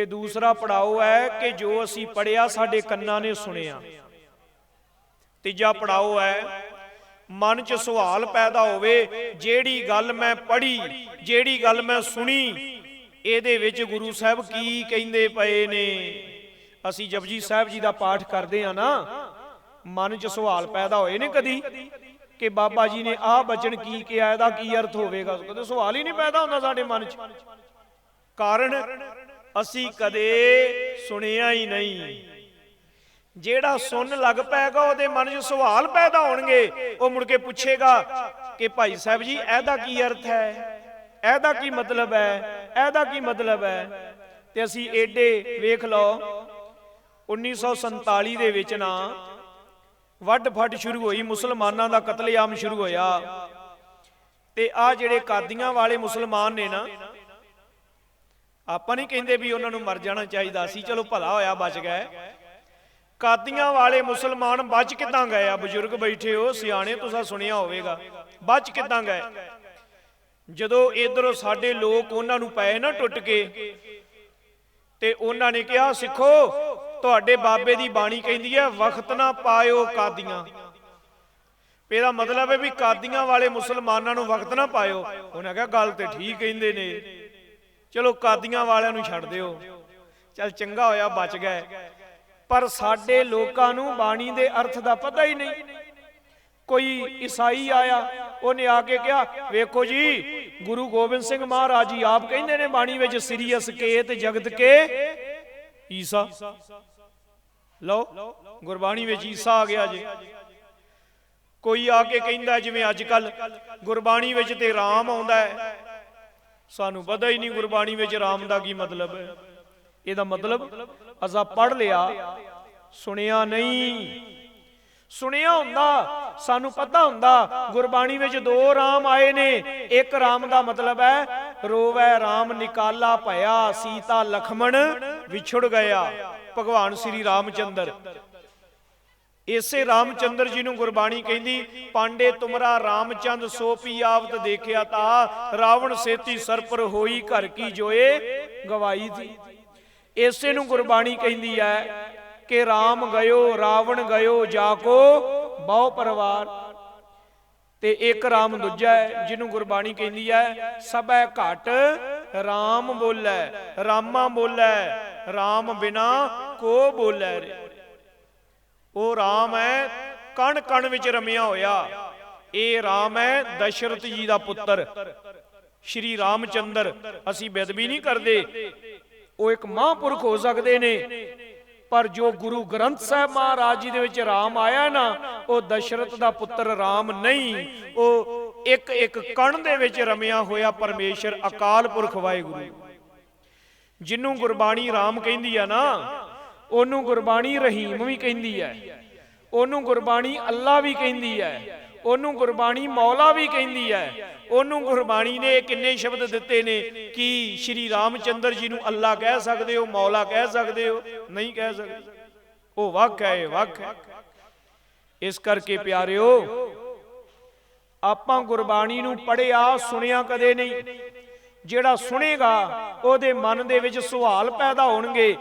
ਤੇ ਦੂਸਰਾ ਪੜਾਓ ਹੈ ਕਿ ਜੋ ਅਸੀਂ ਪੜਿਆ ਸਾਡੇ ਕੰਨਾਂ ਨੇ ਸੁਣਿਆ। ਤੀਜਾ ਪੜਾਓ ਹੈ, ਮਨ 'ਚ ਸਵਾਲ ਪੈਦਾ ਹੋਵੇ, ਜਿਹੜੀ ਗੱਲ ਮੈਂ ਪੜ੍ਹੀ, ਜਿਹੜੀ ਗੱਲ ਮੈਂ ਸੁਣੀ, ਇਹਦੇ ਵਿੱਚ ਗੁਰੂ ਸਾਹਿਬ ਕੀ ਕਹਿੰਦੇ ਪਏ ਨੇ? ਅਸੀਂ ਜਪਜੀ ਸਾਹਿਬ ਜੀ ਦਾ ਪਾਠ ਕਰਦੇ ਆ ਨਾ। ਮਨ 'ਚ ਸਵਾਲ ਪੈਦਾ ਹੋਏ ਨੇ ਕਦੀ ਕਿ ਬਾਬਾ ਜੀ ਨੇ ਆਹ ਬਚਨ ਕੀ ਕਿਹਾ, ਇਹਦਾ ਕੀ ਅਰਥ ਹੋਵੇਗਾ? ਕਦੇ ਸਵਾਲ ਹੀ ਨਹੀਂ ਪੈਦਾ ਹੁੰਦਾ ਸਾਡੇ ਮਨ 'ਚ। ਕਾਰਨ ਅਸੀਂ ਕਦੇ ਸੁਣਿਆ ਹੀ ਨਹੀਂ। ਜਿਹੜਾ ਸੁਣ ਲੱਗ ਪੈਗਾ, ਉਹਦੇ ਮਨ 'ਚ ਸਵਾਲ ਪੈਦਾ ਹੋਣਗੇ। ਉਹ ਮੁੜ ਕੇ ਪੁੱਛੇਗਾ ਕਿ ਭਾਈ ਸਾਹਿਬ ਜੀ, ਇਹਦਾ ਕੀ ਅਰਥ ਹੈ? ਇਹਦਾ ਕੀ ਮਤਲਬ ਹੈ? ਇਹਦਾ ਕੀ ਮਤਲਬ ਹੈ? ਤੇ ਅਸੀਂ ਏਡੇ ਵੇਖ ਲਓ 1947 ਦੇ ਵਿੱਚ ਨਾ ਵੱਡ ਫੱਟ ਸ਼ੁਰੂ ਹੋਈ, ਮੁਸਲਮਾਨਾਂ ਦਾ ਕਤਲੇਆਮ ਸ਼ੁਰੂ ਹੋਇਆ। ਤੇ ਆ ਜਿਹੜੇ ਕਾਦੀਆਂ ਵਾਲੇ ਮੁਸਲਮਾਨ ਨੇ ਨਾ ਆਪਾਂ ਨਹੀਂ ਕਹਿੰਦੇ ਵੀ ਉਹਨਾਂ ਨੂੰ ਮਰ ਜਾਣਾ ਚਾਹੀਦਾ ਸੀ, ਚਲੋ ਭਲਾ ਹੋਇਆ, ਬਚ ਗਏ। ਕਾਦੀਆਂ ਵਾਲੇ ਮੁਸਲਮਾਨ ਬਚ ਕਿੱਦਾਂ ਗਏ ਆ? ਬਜ਼ੁਰਗ ਬੈਠੇ ਹੋ, ਸਿਆਣੇ, ਤੁਸੀਂ ਸੁਣਿਆ ਹੋਵੇਗਾ। ਬਚ ਕਿੱਦਾਂ ਗਏ? ਜਦੋਂ ਇਧਰੋਂ ਸਾਡੇ ਲੋਕ ਉਹਨਾਂ ਨੂੰ ਪਏ ਨਾ ਟੁੱਟ ਕੇ, ਤੇ ਉਹਨਾਂ ਨੇ ਕਿਹਾ, ਸਿੱਖੋ, ਤੁਹਾਡੇ ਬਾਬੇ ਦੀ ਬਾਣੀ ਕਹਿੰਦੀ ਹੈ ਵਕਤ ਨਾ ਪਾਇਓ ਕਾਦੀਆਂ। ਇਹਦਾ ਮਤਲਬ ਹੈ ਵੀ ਕਾਦੀਆਂ ਵਾਲੇ ਮੁਸਲਮਾਨਾਂ ਨੂੰ ਵਕਤ ਨਾ ਪਾਇਓ। ਉਹਨਾਂ ਕਿਹਾ, ਗੱਲ ਤੇ ਠੀਕ ਕਹਿੰਦੇ ਨੇ। ਚਲੋ ਕਾਦੀਆਂ ਵਾਲਿਆਂ ਨੂੰ ਛੱਡ ਦਿਓ। ਚਲ ਚੰਗਾ ਹੋਇਆ, ਬਚ ਗਏ। ਪਰ ਸਾਡੇ ਲੋਕਾਂ ਨੂੰ ਬਾਣੀ ਦੇ ਅਰਥ ਦਾ ਪਤਾ ਹੀ ਨਹੀਂ। ਕੋਈ ਈਸਾਈ ਆਇਆ, ਉਹਨੇ ਆ ਕੇ ਕਿਹਾ, ਵੇਖੋ ਜੀ, ਗੁਰੂ ਗੋਬਿੰਦ ਸਿੰਘ ਮਹਾਰਾਜ ਜੀ ਆਪ ਕਹਿੰਦੇ ਨੇ ਬਾਣੀ ਵਿੱਚ, ਸਿਰਿਅਸ ਕੇ ਤੇ ਜਗਤ ਕੇ ਈਸਾ। ਲਓ, ਗੁਰਬਾਣੀ ਵਿੱਚ ਈਸਾ ਆ ਗਿਆ ਜੀ। ਕੋਈ ਆ ਕੇ ਕਹਿੰਦਾ ਜਿਵੇਂ ਅੱਜ ਕੱਲ ਗੁਰਬਾਣੀ ਵਿੱਚ ਤੇ ਰਾਮ ਆਉਂਦਾ ਹੈ। ਸਾਨੂੰ ਪਤਾ ਹੀ ਨਹੀਂ ਗੁਰਬਾਣੀ ਵਿੱਚ ਰਾਮ ਦਾ ਕੀ ਮਤਲਬ। ਹੈ ਇਹਦਾ ਮਤਲਬ ਅਸਾਂ ਪੜ ਲਿਆ, ਸੁਣਿਆ ਨਹੀਂ। ਸੁਣਿਆ ਹੁੰਦਾ, ਸਾਨੂੰ ਪਤਾ ਹੁੰਦਾ, ਗੁਰਬਾਣੀ ਵਿੱਚ ਦੋ ਰਾਮ ਆਏ ਨੇ, ਇੱਕ ਰਾਮ ਦਾ ਮਤਲਬ ਹੈ, ਰੋਵੈ ਰਾਮ ਨਿਕਾਲਾ ਭਇਆ, ਸੀਤਾ ਲਖਮਣ ਵਿਛੜ ਗਿਆ, ਭਗਵਾਨ ਸ੍ਰੀ ਰਾਮਚੰਦਰ। ਇਸੇ ਰਾਮਚੰਦਰ ਜੀ ਨੂੰ ਗੁਰਬਾਣੀ ਕਹਿੰਦੀ, ਪਾਂਡੇ ਤੁਮਰਾ ਰਾਮਚੰਦ ਸੋਪੀ ਆਵਤ ਦੇਖਿਆ ਤਾ, ਰਾਵਣ ਸੇਤੀ ਸਰਪਰ ਹੋਈ ਘਰ ਕੀ ਜੋਏ ਗਵਾਈ ਥੀ ਇਸੇ ਨੂੰ ਗੁਰਬਾਣੀ ਕਹਿੰਦੀ ਹੈ ਕਿ RAM ਗਇਓ, ਰਾਵਣ ਗਇਓ ਜਾ ਕੋ ਬਹੁ ਪਰਿਵਾਰ। ਤੇ ਇੱਕ ਰਾਮ ਦੂਜਾ ਹੈ, ਜਿਹਨੂੰ ਗੁਰਬਾਣੀ ਕਹਿੰਦੀ ਹੈ, ਸਭੈ ਘਟ ਰਾਮ ਬੋਲੇ, ਰਾਮਾ ਬੋਲੇ, ਰਾਮ ਬਿਨਾ ਕੋ ਬੋਲੇ ਰੇ। ਉਹ RAM ਹੈ ਕਣ ਕਣ ਵਿੱਚ ਰਮਿਆ ਹੋਇਆ। ਇਹ RAM ਹੈ, ਦਸ਼ਰਥ ਜੀ ਦਾ ਪੁੱਤਰ। ਸ਼੍ਰੀ ਰਾਮਚੰਦਰ, ਅਸੀਂ ਬੇਦਬੀ ਨਹੀਂ ਕਰਦੇ। ਉਹ ਇੱਕ ਮਹਾਂਪੁਰਖ ਹੋ ਸਕਦੇ ਨੇ। ਪਰ ਜੋ ਗੁਰੂ ਗ੍ਰੰਥ ਸਾਹਿਬ ਮਹਾਰਾਜ ਜੀ ਦੇ ਵਿੱਚ ਰਾਮ ਆਇਆ ਨਾ, ਉਹ ਦਸ਼ਰਥ ਦਾ ਪੁੱਤਰ ਰਾਮ ਨਹੀਂ। ਉਹ ਇੱਕ ਇੱਕ ਕਣ ਦੇ ਵਿੱਚ ਰਮਿਆ ਹੋਇਆ ਪਰਮੇਸ਼ਰ ਅਕਾਲ ਪੁਰਖ ਵਾਹਿਗੁਰੂ। ਜਿਹਨੂੰ ਗੁਰਬਾਣੀ ਰਾਮ ਕਹਿੰਦੀ ਆ ਨਾ ਉਹਨੂੰ ਗੁਰਬਾਣੀ ਰਹੀਮ ਵੀ ਕਹਿੰਦੀ ਹੈ। ਉਹਨੂੰ ਗੁਰਬਾਣੀ ਅੱਲਾ ਵੀ ਕਹਿੰਦੀ ਹੈ। ਉਹਨੂੰ ਗੁਰਬਾਣੀ ਮੌਲਾ ਵੀ ਕਹਿੰਦੀ ਹੈ। ਉਹਨੂੰ ਗੁਰਬਾਣੀ ਨੇ ਕਿੰਨੇ ਸ਼ਬਦ ਦਿੱਤੇ ਨੇ ਕਿ ਸ਼੍ਰੀ ਰਾਮਚੰਦਰ ਜੀ ਨੂੰ ਅੱਲਾ ਕਹਿ ਸਕਦੇ ਹੋ, ਮੌਲਾ ਕਹਿ ਸਕਦੇ ਹੋ, ਨਹੀਂ ਕਹਿ ਸਕਦੇ। ਉਹ ਵਕ ਹੈ ਵਕ ਹੈ। ਇਸ ਕਰਕੇ ਪਿਆਰਿਓ, ਆਪਾਂ ਗੁਰਬਾਣੀ ਨੂੰ ਪੜਿਆ ਸੁਣਿਆ ਕਦੇ ਨਹੀਂ। ਜਿਹੜਾ ਸੁਣੇਗਾ, ਉਹਦੇ ਮਨ ਦੇ ਵਿੱਚ ਸਵਾਲ ਪੈਦਾ ਹੋਣਗੇ।